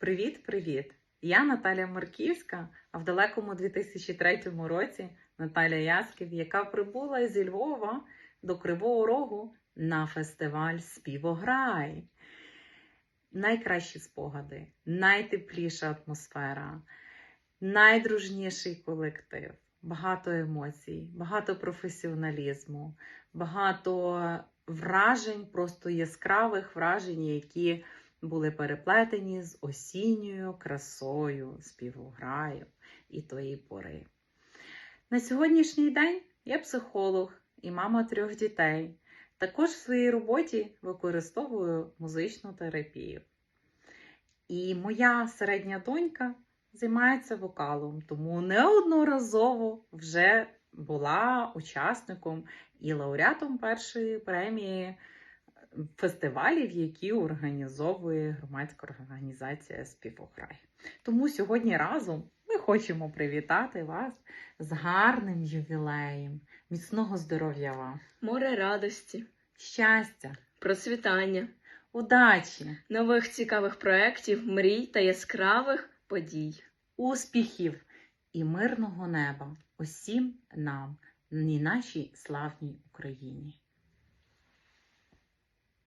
Привіт-привіт! Я Наталя Марківська, а в далекому 2003 році Наталя Ясків, яка прибула зі Львова до Кривого Рогу на фестиваль Співограй. Найкращі спогади, найтепліша атмосфера, найдружніший колектив, багато емоцій, багато професіоналізму, багато вражень, просто яскравих вражень, які були переплетені з осінньою красою співограю і тої пори. На сьогоднішній день я психолог і мама трьох дітей. Також в своїй роботі використовую музичну терапію. І моя середня донька займається вокалом, тому неодноразово вже була учасником і лауреатом першої премії фестивалів, які організовує громадська організація Співограй. Тому сьогодні разом ми хочемо привітати вас з гарним ювілеєм, міцного здоров'я вам, море радості, щастя, процвітання, удачі, нових цікавих проєктів, мрій та яскравих подій. успіхів і мирного неба усім нам і нашій славній Україні.